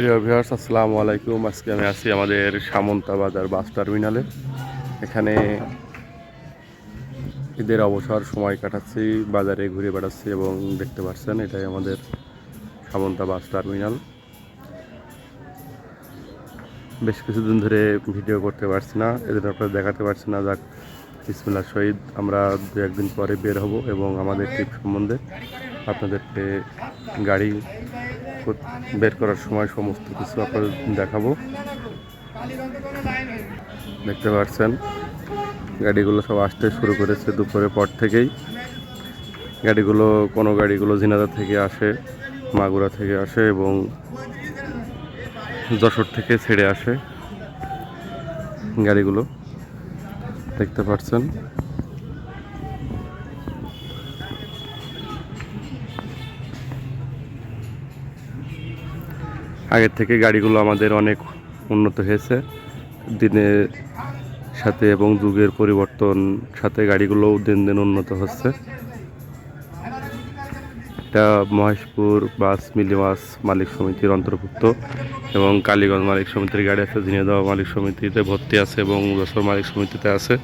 প্রিয় ভিউয়ার্স, আসসালামু আলাইকুম। আজকে আমি আছি আমাদের সামন্তা বাজার বাস টার্মিনালে। এখানে ঈদের অবসর সময় কাটাচ্ছি, বাজারে ঘুরে বেড়াচ্ছি এবং দেখতে পাচ্ছেন এটাই আমাদের সামন্তা বাস টার্মিনাল। বেশ কিছুদিন ধরে ভিডিও করতে পারছি না এদের আপনারা দেখাতে পারছি না। যাক ইসমিল্লা শহীদ, আমরা দু, একদিন পরে বের হব এবং আমাদের ট্রিপ সম্বন্ধে আপনাদেরকে গাড়ি বের করার সময় সমস্ত কিছু আপনাদের দেখাবো। দেখতে পাচ্ছেন, গাড়িগুলো সব আসতে শুরু করেছে দুপুরের পর থেকেই। গাড়িগুলো, কোনো গাড়িগুলো ঝিনাদা থেকে আসে, মাগুরা থেকে আসে এবং যশোর থেকে ছেড়ে আসে গাড়িগুলো। দেখতে পাচ্ছেন আগের থেকে গাড়িগুলো আমাদের অনেক উন্নত হয়েছে। দিনের সাথে এবং যুগের পরিবর্তন সাথে গাড়িগুলোও দিন দিন উন্নত হচ্ছে। এটা মহেশপুর বাস মিলিবাস মালিক সমিতির অন্তর্ভুক্ত এবং কালীগঞ্জ মালিক সমিতির গাড়ি আছে ঝিনেদাহ মালিক সমিতিতে ভর্তি আছে এবং যশোর মালিক সমিতিতে আছে।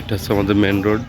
এটা হচ্ছে আমাদের মেন রোড